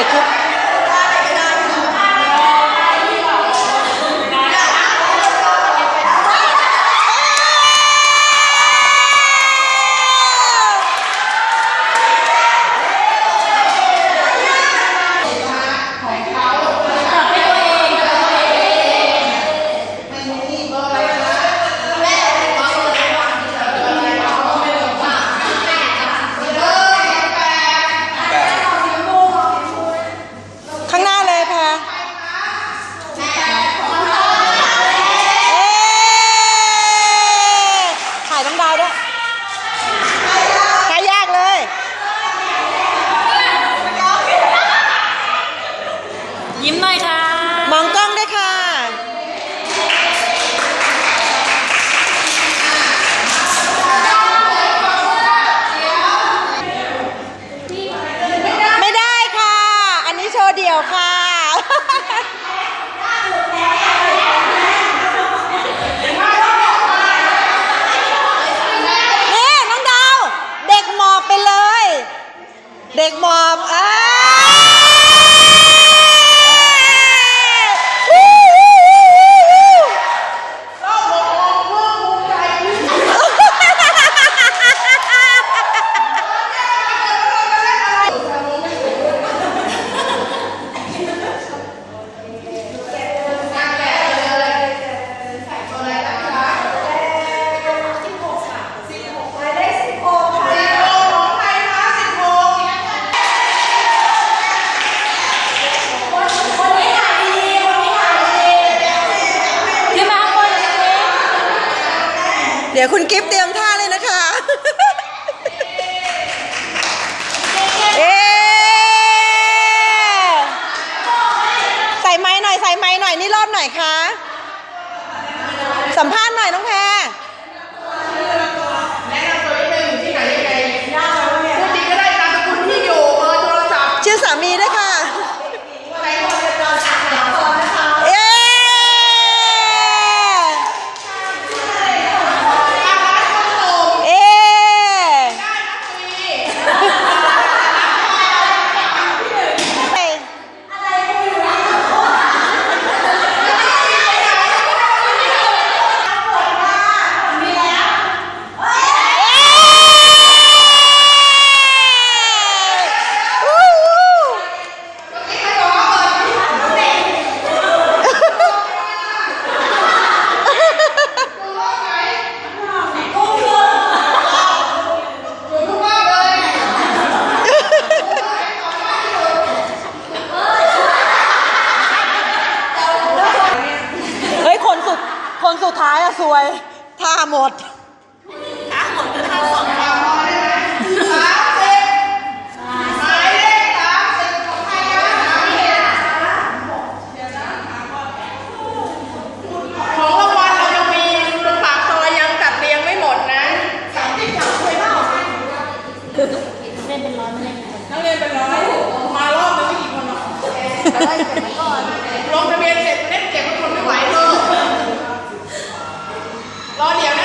I took าวด้วยากเลย ยิ้มหน่อยค่ะ มองกล้องด้วยค่ะ ดี๋ยวคุณกิฟต์เตรียมท่าเลยนะคะเอ๊ใส่ไม้หน่อยใส่ไม้หน่อยนี่รอบหน่อยคะสัมภาษณ์หน่อยน้องแพร พูดดีก็ได้ตามสกุลที่อยู่เบอร์โทรศัพท์ ชื่อสามีด้วยค่ะ เอ๊ ทางร้านขนม เอ๊ ได้นะฟรี วู้วู้ เฮ้ย คนสุด คนสุดท้ายอะสวย ท่าหมดหมายเลขสามสิบของใครนะของรางวัลเรายังมีตรงปากซอยยังจัดเรียงไม่หมดนะสามสิบจับสวยเปล่าเล่นเป็นร้อยไม่เล่นนักเรียนเป็นร้อยมารอบนึงไม่กี่คนหรอกลงทะเนเสร็จเล่นเก็บทุกคนไม่ไหวเลยรอเดี๋